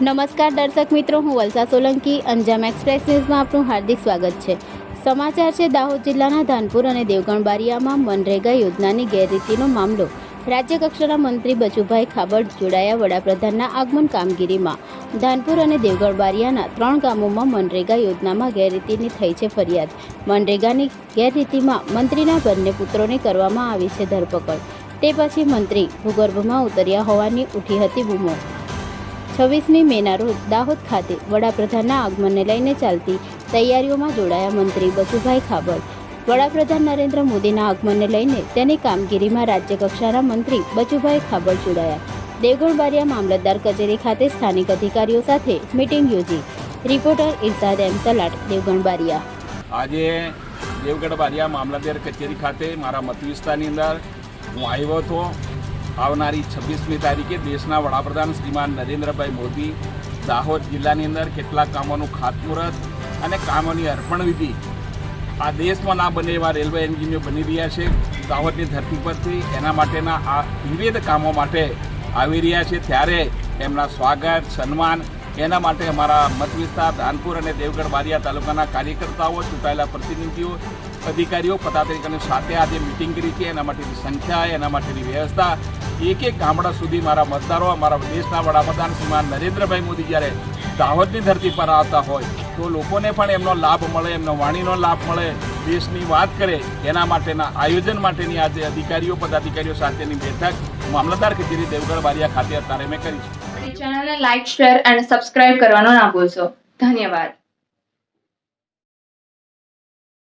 નમસ્કાર દર્શક મિત્રો, હું વલસા સોલંકી, અંજામ એક્સપ્રેસ ન્યૂઝમાં આપનું હાર્દિક સ્વાગત છે. સમાચાર છે, દાહોદ જિલ્લાના ધાનપુર અને દેવગણ બારિયામાં મનરેગા યોજનાની ગેરરીતિનો મામલો. રાજ્ય કક્ષાના મંત્રી બચુભાઈ ખાબડ જોડાયા વડાપ્રધાનના આગમન કામગીરીમાં. ધાનપુર અને દેવગણ બારિયાના ત્રણ ગામોમાં મનરેગા યોજનામાં ગેરરીતિની થઈ છે ફરિયાદ. મનરેગાની ગેરરીતિમાં મંત્રીના બંને પુત્રોને કરવામાં આવી છે ધરપકડ. તે પછી મંત્રી ભૂગર્ભમાં ઉતર્યા હોવાની ઉઠી હતી બૂમો. છવ્વીસમી મેના રોજ દાહોદ ખાતે વડાપ્રધાનના આગમનને લઈને ચાલતી તૈયારીઓમાં જોડાયા મંત્રી બચુભાઈ ખાબડ. વડાપ્રધાન નરેન્દ્ર મોદીના આગમનને લઈને તેની કામગીરીમાં રાજ્યકક્ષાના મંત્રી બચુભાઈ ખાબડ જોડાયા. દેવગણ બારિયા મામલતદાર કચેરી ખાતે સ્થાનિક અધિકારીઓ સાથે મિટિંગ યોજી. રિપોર્ટર ઇરશાદ એમ સલાટ દેવગણ બારિયા આજે દેવગઢ મામલતદાર કચેરી ખાતે મારા મત વિસ્તારની અંદર હું આવ્યો હતો. આવનારી છવ્વીસમી તારીખે દેશના વડાપ્રધાન શ્રીમાન નરેન્દ્રભાઈ મોદી દાહોદ જિલ્લાની અંદર કેટલાક કામોનું ખાતમુહૂર્ત અને કામોની અર્પણ વિધિ આ દેશમાં ના બને એવા રેલવે એન્જિનિયર બની રહ્યા છે. દાહોદની ધરતી પરથી એના માટેના આ વિવિધ કામો માટે આવી રહ્યા છે. ત્યારે એમના સ્વાગત, સન્માન એના માટે અમારા મત વિસ્તાર ધાનપુર અને દેવગઢ બારિયા તાલુકાના કાર્યકર્તાઓ, ચૂંટાયેલા પ્રતિનિધિઓ, અધિકારીઓ, પદાધિકારીઓ સાથે આજે મિટિંગ કરી છે. એના માટેની સંખ્યા, એના માટેની વ્યવસ્થા એક એક ગામડા સુધી મારા મતદારો, મારા દેશના વડાપ્રધાન શ્રીમાન નરેન્દ્રભાઈ મોદી જ્યારે દાહોદની ધરતી પર આવતા હોય, તો લોકોને પણ એમનો લાભ મળે, એમનો વાણીનો લાભ મળે, દેશની વાત કરે, એના માટેના આયોજન માટેની આજે અધિકારીઓ, પદાધિકારીઓ સાથેની બેઠક મામલતદાર કચેરી દેવગઢ બારિયા ખાતે અત્યારે મેં કરી છે. ચેનલને લાઇક શેર અને સબસ્ક્રાઇબ કરવાનો ના ભૂલશો. ધન્યવાદ.